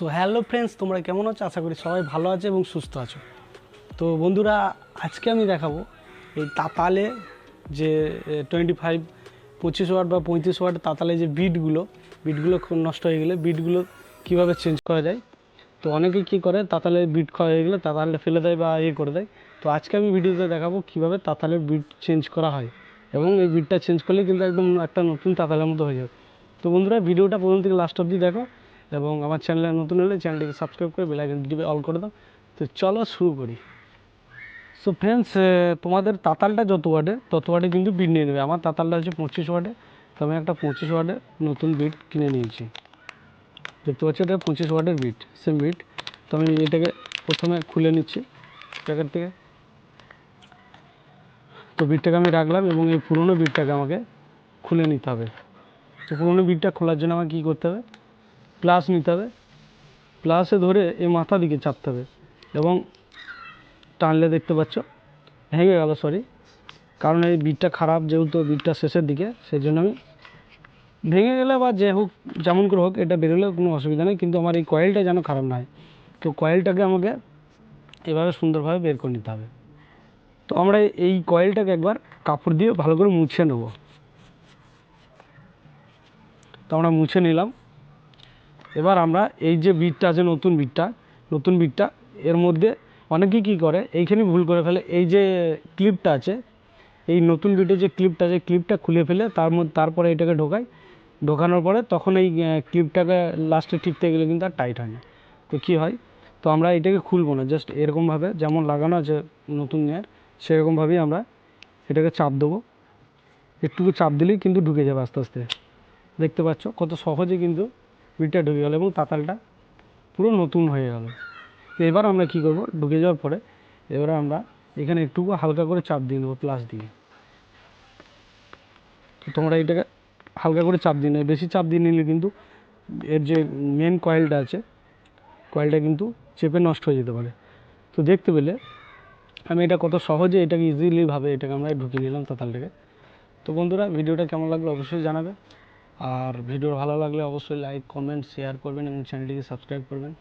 So hello friends তোমরা কেমন আছো? আশা করি সবাই ভালো আছে এবং সুস্থ আছো। তো বন্ধুরা, আজকে আমি দেখাবো এই তাতালে যে টোয়েন্টি ফাইভ পঁচিশ ওয়াট বা পঁয়ত্রিশ ওয়াট তাতালে যে বিটগুলো বিটগুলো নষ্ট হয়ে গেলে বিটগুলো কীভাবে চেঞ্জ করা যায়? তো অনেকে কী করে তাতালে বিট ক্ষয় হয়ে গেলে তাতালে ফেলে দেয় বা ইয়ে করে দেয়। তো আজকে আমি ভিডিওতে দেখাবো কীভাবে তাতালের বিট চেঞ্জ করা হয় এবং এই বিটটা চেঞ্জ করলে কিন্তু একদম একটা নতুন তাতালের মতো হয়ে যাবে। তো বন্ধুরা, ভিডিওটা প্রথম থেকে লাস্ট অবধি দেখো। এবং আমার চ্যানেলে নতুন হলে চ্যানেলটিকে সাবস্ক্রাইব করে বেলাইকন টিপে অল করে দাও। তো চলো শুরু করি। সো ফ্রেন্ডস তোমাদের তাতালটা যত ওয়ার্ডে তত ওয়ার্ডে কিন্তু বিট নিয়ে নেবে। আমার তাতালটা হচ্ছে পঁচিশ ওয়ার্ডে তো আমি একটা পঁচিশ ওয়ার্ডে নতুন বিট কিনে নিয়েছি। দেখতে পাচ্ছি এটা পঁচিশ ওয়ার্ডের বিট সেম বিট তো আমি এটাকে প্রথমে খুলে নিচ্ছি প্যাকেট থেকে। তো বিটটাকে আমি রাখলাম এবং এই পুরনো বিটটাকে আমাকে খুলে নিতে হবে। তো পুরনো বিটটা খোলার জন্য আমাকে কী করতে হবে? প্লাস নিতে হবে। প্লাসে ধরে এই মাথা দিকে চাপতে হবে এবং টানলে দেখতে পাচ্ছ, ভেঙে গেল সরি কারণ এই বিটটা খারাপ, যেহেতু বিটটা শেষের দিকে সেই জন্য আমি ভেঙে গেলে বা যে হোক, যেমন করে হোক, এটা বেরোলেও কোনো অসুবিধা নেই। কিন্তু আমার এই কয়েলটা যেন খারাপ না হয়। তো কয়েলটাকে আমাকে এভাবে সুন্দরভাবে বের করে নিতে হবে। তো আমরা এই কয়েলটাকে একবার কাপড় দিয়ে ভালো করে মুছে নেব। তো আমরা মুছে নিলাম। এবার আমরা এই যে বিটটা আছে, নতুন বিটটা নতুন বিটটা, এর মধ্যে অনেকেই কী করে এইখানে ভুল করে ফেলে। এই যে ক্লিপটা আছে, এই নতুন বিটের যে ক্লিপটা আছে, ক্লিপটা খুলে ফেলে, তার মধ্যে, তারপরে এটাকে ঢোকায় ঢোকানোর পরে তখন এই ক্লিপটাকে লাস্টে টিপতে গেলে কিন্তু আর টাইট হয় না। তো কী হয়? তো আমরা এটাকে খুলবো না জাস্ট এরকমভাবে যেমন লাগানো আছে নতুন এর, সেরকমভাবেই আমরা এটাকে চাপ দেবো। একটুকু চাপ দিলেই কিন্তু ঢুকে যাবে আস্তে আস্তে। দেখতে পাচ্ছ? কত সহজে কিন্তু বিটটা ঢুকে গেল এবং তাতালটা পুরো নতুন হয়ে গেল। তো এবার আমরা কী করব? ঢুকে যাওয়ার পরে এবারে আমরা এখানে একটু হালকা করে চাপ দিয়ে দেবো প্লাস দিয়ে। তো তোমরা এটাকে হালকা করে চাপ দিয়ে নেবে। বেশি চাপ দিয়ে নিলে কিন্তু এর যে মেন কয়েলটা আছে কয়েলটা কিন্তু চেপে নষ্ট হয়ে যেতে পারে। তো দেখতে পেলে আমি এটা কত সহজে এটাকে ইজিলিভাবে এটাকে আমরা ঢুকিয়ে নিলাম তাতালটাকে। তো বন্ধুরা, ভিডিওটা কেমন লাগল অবশ্যই জানাবে। আর ভিডিও ভালো লাগলে অবশ্যই লাইক কমেন্ট শেয়ার করবেন এবং চ্যানেলটিকে সাবস্ক্রাইব করবেন।